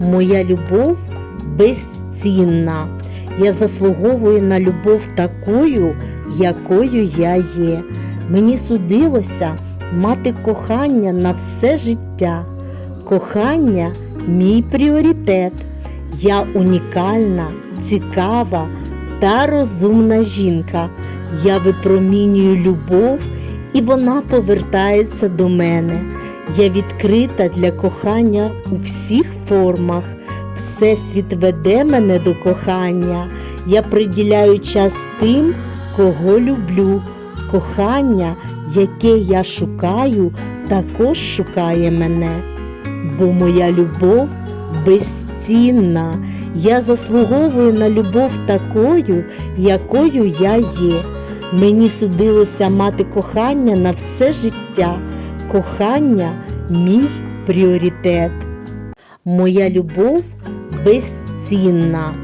Моя любов безцінна. Я заслуговую на любов такою, якою я є. Мені судилося мати кохання на все життя. Кохання мій пріоритет. Я унікальна, цікава та розумна жінка. Я випромінюю любов, і вона повертається до мене. Я відкрита для кохання у всіх формах. Всесвіт веде мене до кохання. Я приділяю час тим, кого люблю. Кохання, яке я шукаю, також шукає мене. Бо моя любов безцінна. Я заслуговую на любов такою, якою я є. Мені судилося мати кохання на все життя. Кохання мій пріоритет. Моя любов безцінна.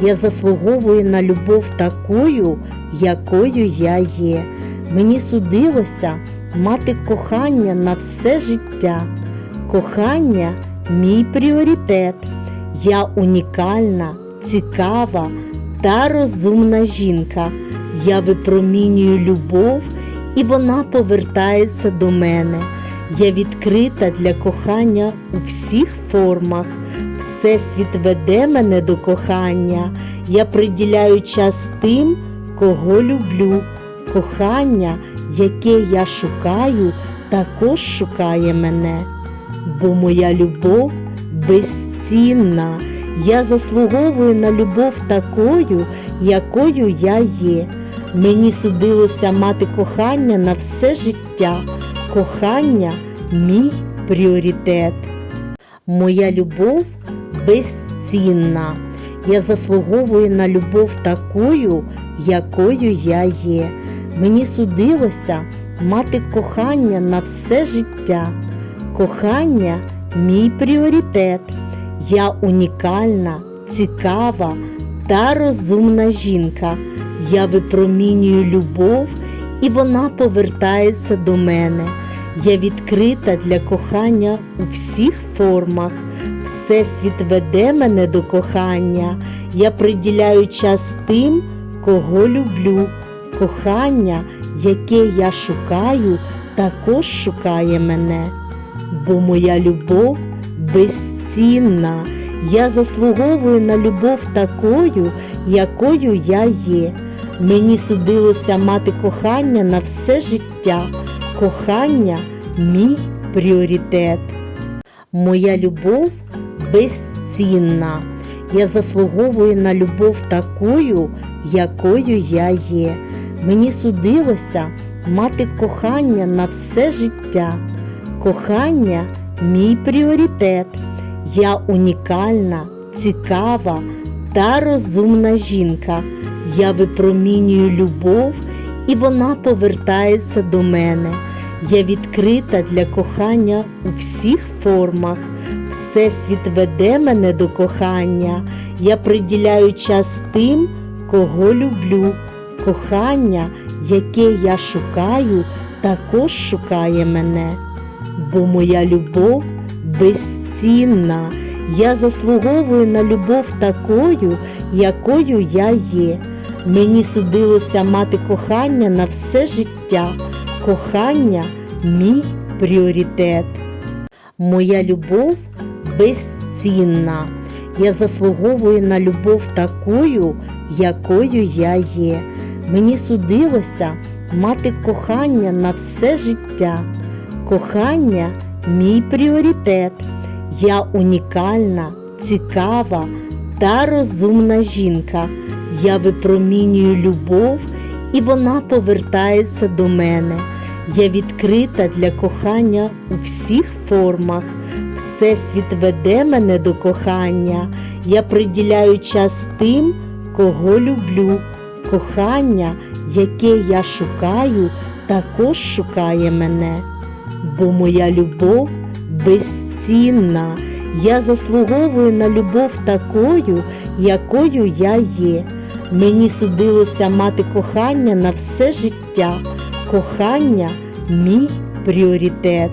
Я заслуговую на любов такою, якою я є. Мені судилося мати кохання на все життя. Кохання мій пріоритет. Я унікальна, цікава та розумна жінка. Я випромінюю любов, і вона повертається до мене. Я відкрита для кохання у всіх формах. Всесвіт веде мене до кохання. Я приділяю час тим, кого люблю. Кохання, яке я шукаю, також шукає мене. Бо моя любов безцінна. Я заслуговую на любов такою, якою я є. Мені судилося мати кохання на все життя. Кохання мій пріоритет. Моя любов безцінна. Я заслуговую на любов такою, якою я є. Мені судилося мати кохання на все життя. Кохання мій пріоритет. Я унікальна, цікава та розумна жінка. Я випромінюю любов, і вона повертається до мене. Я відкрита для кохання у всіх формах. Всесвіт веде мене до кохання. Я приділяю час тим, кого люблю. Кохання, яке я шукаю, також шукає мене. Бо моя любов безцінна. Я заслуговую на любов такою, якою я є. Мені судилося мати кохання на все життя. Кохання мій пріоритет. Моя любов безцінна. Я заслуговую на любов такою, якою я є. Мені судилося мати кохання на все життя. Кохання мій пріоритет. Я унікальна, цікава та розумна жінка. Я випромінюю любов, і вона повертається до мене. Я відкрита для кохання у всіх формах. Всесвіт веде мене до кохання. Я приділяю час тим, кого люблю. Кохання, яке я шукаю, також шукає мене. Бо моя любов безцінна. Я заслуговую на любов такою, якою я є. Мені судилося мати кохання на все життя. Кохання мій пріоритет. Моя любов безцінна. Я заслуговую на любов такою, якою я є. Мені судилося мати кохання на все життя. Кохання мій пріоритет. Я унікальна, цікава та розумна жінка. Я випромінюю любов, і вона повертається до мене. Я відкрита для кохання у всіх формах. Всесвіт веде мене до кохання. Я приділяю час тим, кого люблю. Кохання, яке я шукаю, також шукає мене. Бо моя любов безцінна. Я заслуговую на любов такою, якою я є. Мені судилося мати кохання на все життя. Кохання мій пріоритет.